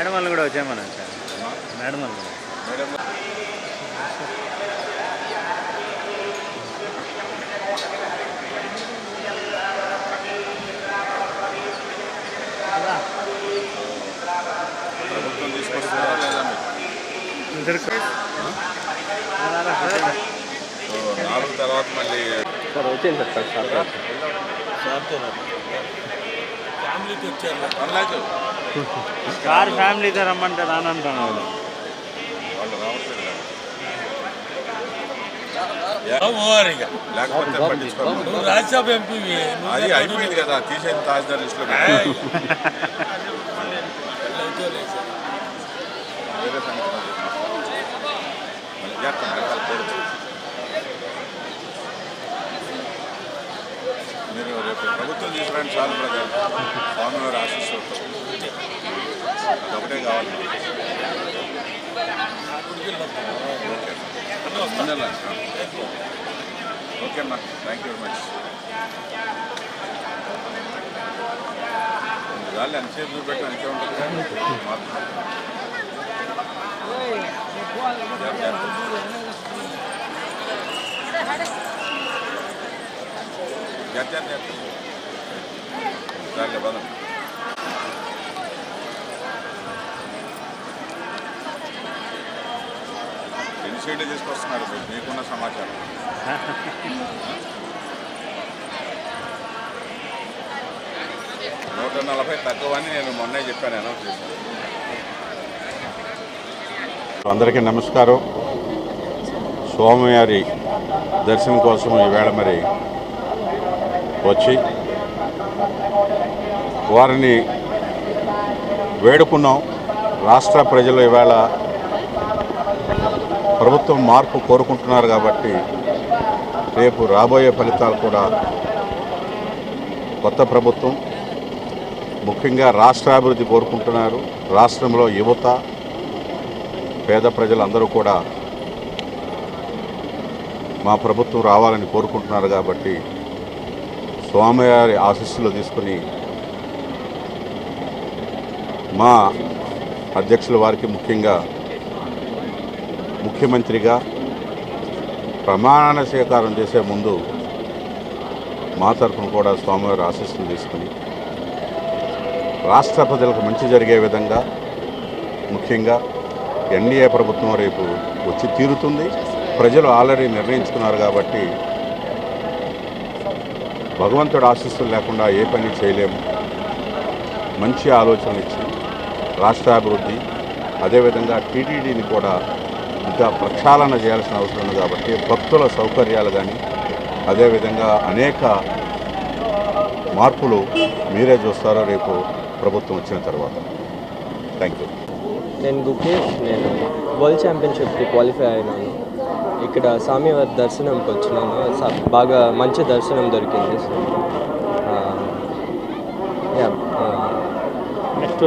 Madam వాళ్ళు కూడా వచ్చామన్నాను sir madam వాళ్ళు కూడా. నాలుగు తర్వాత మళ్ళీ సార్ వచ్చేయండి సార్ సార్ పర్లేదు కార్ ఫ్యామిలీతో రమ్మంటే రానంటాను వాళ్ళు. రాజ్యసభ ఎంపీవి అది అయిపోయింది కదా తీసేది తాజ్దార్ కోరుచు మీరు రేపు ప్రభుత్వం తీసుకురండి చాలు ప్రజలు స్వామివారి ఆశీస్సులతో. ఒకటే కావాలి ఓకే ఓకే అమ్మా థ్యాంక్ యూ వెరీ మచ్ గాలి అంతసేపు చూపెట్టి అంతే ఉంటుంది కదా జాగ్రత్త, జాగ్రత్త జాగ్రత్త. జాగ్రత్త, పదం. ఇనిషియేటివ్ తీసుకొస్తున్నారు మీరు మీకున్న సమాచారం. నూట నలభై తక్కువ అని నేను మొన్నే చెప్పాను అనౌన్స్ చేశాను. అందరికీ నమస్కారం. స్వామివారి దర్శనం కోసం ఈవేళ మరి వచ్చి వారిని వేడుకున్నాం. రాష్ట్ర ప్రజలు ఈవేళ ప్రభుత్వం మార్పు కోరుకుంటున్నారు కాబట్టి రేపు రాబోయే ఫలితాలు కూడా కొత్త ప్రభుత్వం ముఖ్యంగా రాష్ట్రాభివృద్ధి కోరుకుంటున్నారు. రాష్ట్రంలో యువత పేద ప్రజలందరూ కూడా మా ప్రభుత్వం రావాలని కోరుకుంటున్నారు కాబట్టి స్వామివారి ఆశీస్సులు తీసుకుని మా అధ్యక్షుల వారికి ముఖ్యంగా ముఖ్యమంత్రిగా ప్రమాణ స్వీకారం చేసే ముందు మా తరఫున కూడా స్వామివారి ఆశీస్సులు తీసుకుని రాష్ట్ర ప్రజలకు మంచి జరిగే విధంగా ముఖ్యంగా ఎన్డీఏ ప్రభుత్వం రేపు వచ్చి తీరుతుంది. ప్రజలు ఆల్రెడీ నిర్ణయించుకున్నారు కాబట్టి భగవంతుడు ఆశీస్సులు లేకుండా ఏ పని చేయలేము. మంచి ఆలోచనలు ఇచ్చి రాష్ట్రాభివృద్ధి అదేవిధంగా టీటీడీని కూడా ఇంకా ప్రక్షాళన చేయాల్సిన అవసరం ఉంది కాబట్టి భక్తుల సౌకర్యాలు కానీ అదేవిధంగా అనేక మార్పులు మీరే చూస్తారో రేపు ప్రభుత్వం వచ్చిన తర్వాత. థ్యాంక్ యూ నేను గుకేష్ నేను వరల్డ్ ఛాంపియన్షిప్కి క్వాలిఫై అయినాను. ఇక్కడ స్వామివారి దర్శనంకి వచ్చినాను. స- బాగా మంచి దర్శనం దొరికింది. నెక్స్ట్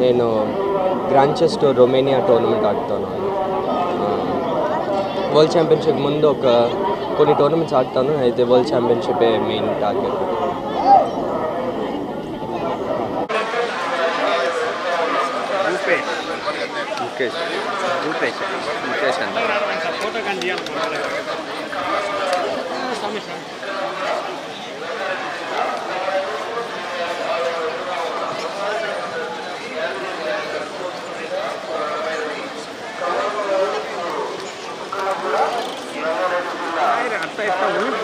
నేను గ్రాండ్ చెస్ రొమేనియా టోర్నమెంట్ ఆడుతాను. వరల్డ్ ఛాంపియన్షిప్ ముందు ఒక కొన్ని టోర్నమెంట్స్ ఆడతాను. అయితే వరల్డ్ ఛాంపియన్షిపే మెయిన్ టార్గెట్ రూపేష్. ముఖేష్ రూపేష్. ముఖేష్ అంట festa muito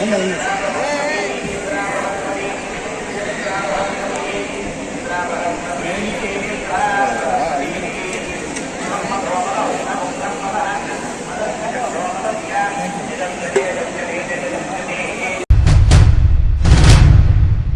അല്ല